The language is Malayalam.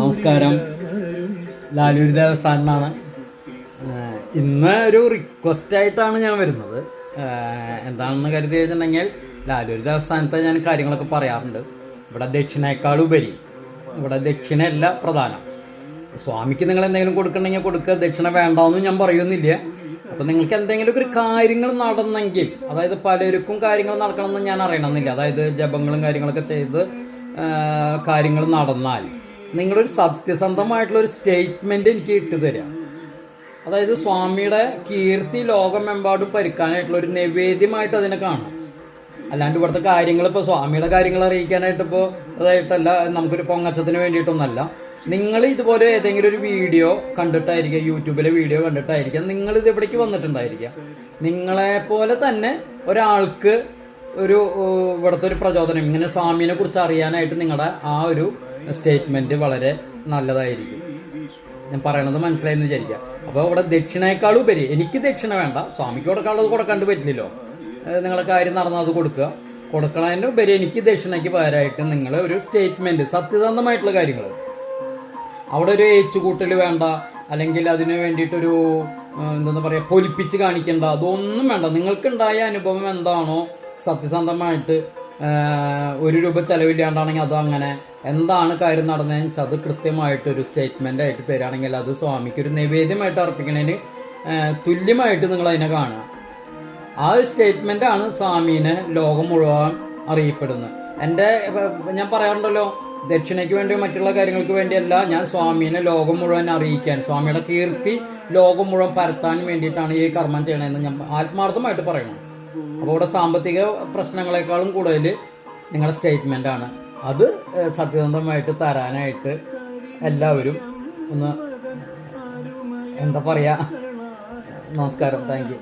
നമസ്കാരം. ലാലൂരി ദേവസ്ഥാനാണ് ഇന്ന് ഒരു റിക്വസ്റ്റ് ആയിട്ടാണ് ഞാൻ വരുന്നത്. എന്താണെന്ന് കരുതി വെച്ചിട്ടുണ്ടെങ്കിൽ ലാലൂരി ദേവസ്ഥാനത്തെ ഞാൻ കാര്യങ്ങളൊക്കെ പറയാറുണ്ട്. ഇവിടെ ദക്ഷിണേക്കാൾ ഉപരി ഇവിടെ ദക്ഷിണയല്ല പ്രധാനം. സ്വാമിക്ക് നിങ്ങൾ എന്തെങ്കിലും കൊടുക്കണമെങ്കിൽ കൊടുക്കുക ദക്ഷിണ വേണ്ടാന്നും ഞാൻ പറയുന്നില്ല. അപ്പം നിങ്ങൾക്ക് എന്തെങ്കിലും ഒരു കാര്യങ്ങൾ നടന്നെങ്കിൽ അതായത് പലർക്കും കാര്യങ്ങൾ നടക്കണമെന്ന് ഞാൻ അറിയണമെന്നില്ല. അതായത് ജപങ്ങളും കാര്യങ്ങളൊക്കെ ചെയ്ത് കാര്യങ്ങൾ നടന്നാൽ നിങ്ങളൊരു സത്യസന്ധമായിട്ടുള്ള ഒരു സ്റ്റേറ്റ്മെന്റ് എനിക്ക് ഇട്ട് തരാം. അതായത് സ്വാമിയുടെ കീർത്തി ലോകമെമ്പാടും പരിക്കാനായിട്ടുള്ള ഒരു നിവേദ്യമായിട്ട് അതിനെ കാണാം. അല്ലാണ്ട് ഇവിടുത്തെ കാര്യങ്ങൾ ഇപ്പോൾ സ്വാമിയുടെ കാര്യങ്ങൾ അറിയിക്കാനായിട്ട് ഇപ്പോൾ അതായിട്ടല്ല നമുക്കൊരു പൊങ്ങച്ചത്തിന് വേണ്ടിയിട്ടൊന്നല്ല. നിങ്ങൾ ഇതുപോലെ ഏതെങ്കിലും ഒരു വീഡിയോ കണ്ടിട്ടായിരിക്കാം യൂട്യൂബിലെ വീഡിയോ കണ്ടിട്ടായിരിക്കാം നിങ്ങൾ ഇത് ഇവിടേക്ക് വന്നിട്ടുണ്ടായിരിക്കാം. നിങ്ങളെ പോലെ തന്നെ ഒരാൾക്ക് ഒരു ഇവിടുത്തെ ഒരു പ്രചോദനം. ഇങ്ങനെ സ്വാമിനെ കുറിച്ച് അറിയാനായിട്ട് നിങ്ങളുടെ ആ ഒരു സ്റ്റേറ്റ്മെന്റ് വളരെ നല്ലതായിരിക്കും. ഞാൻ പറയണത് മനസ്സിലായെന്ന് വിചാരിക്കാം അപ്പോൾ ഇവിടെ ദക്ഷിണേക്കാൾ ഉപരി എനിക്ക് ദക്ഷിണ വേണ്ട. സ്വാമിക്ക് കൊടുക്കാനുള്ളത് കൊടുക്കാണ്ട് പറ്റില്ലല്ലോ. നിങ്ങളുടെ നിങ്ങളെ കാര്യം നടന്നാൽ അത് കൊടുക്കുക. കൊടുക്കണതിന്റെ ഉപരി എനിക്ക് ദക്ഷിണയ്ക്ക് പകരമായിട്ട് നിങ്ങൾ ഒരു സ്റ്റേറ്റ്മെന്റ് സത്യസന്ധമായിട്ടുള്ള കാര്യങ്ങൾ അവിടെ ഒരു ഏച്ചുകൂട്ടൽ വേണ്ട. അല്ലെങ്കിൽ അതിന് വേണ്ടിയിട്ടൊരു എന്താ പറയുക പൊലിപ്പിച്ച് കാണിക്കേണ്ട. അതൊന്നും വേണ്ട. നിങ്ങൾക്കുണ്ടായ അനുഭവം എന്താണോ സത്യസന്ധമായിട്ട് ഒരു രൂപ ചെലവില്ലാണ്ടാണെങ്കിൽ അത് അങ്ങനെ. എന്താണ് കാര്യം നടന്നതെന്ന് വെച്ചാൽ അത് കൃത്യമായിട്ട് ഒരു സ്റ്റേറ്റ്മെന്റ് ആയിട്ട് തരികയാണെങ്കിൽ അത് സ്വാമിക്ക് ഒരു നിവേദ്യമായിട്ട് അർപ്പിക്കണതിന് തുല്യമായിട്ട് നിങ്ങൾ അതിനെ കാണുക. ആ ഒരു ആണ് സ്വാമീനെ ലോകം മുഴുവൻ അറിയപ്പെടുന്നത്. എന്റെ ഞാൻ പറയാറുണ്ടല്ലോ ദക്ഷിണയ്ക്ക് വേണ്ടി മറ്റുള്ള കാര്യങ്ങൾക്ക് വേണ്ടിയല്ല ഞാൻ സ്വാമീനെ ലോകം മുഴുവൻ അറിയിക്കാൻ സ്വാമിയുടെ കീർത്തി ലോകം മുഴുവൻ പരത്താൻ വേണ്ടിയിട്ടാണ് ഈ കർമ്മം ചെയ്യണമെന്ന് ഞാൻ ആത്മാർത്ഥമായിട്ട് പറയണം അപ്പോൾ ഇവിടെ സാമ്പത്തിക പ്രശ്നങ്ങളെക്കാളും കൂടുതൽ നിങ്ങളുടെ സ്റ്റേറ്റ്മെന്റ് ആണ്. അത് സത്യസന്ധമായിട്ട് തരാനായിട്ട് എല്ലാവരും ഒന്ന് എന്താ പറയുക നമസ്കാരം താങ്ക് യു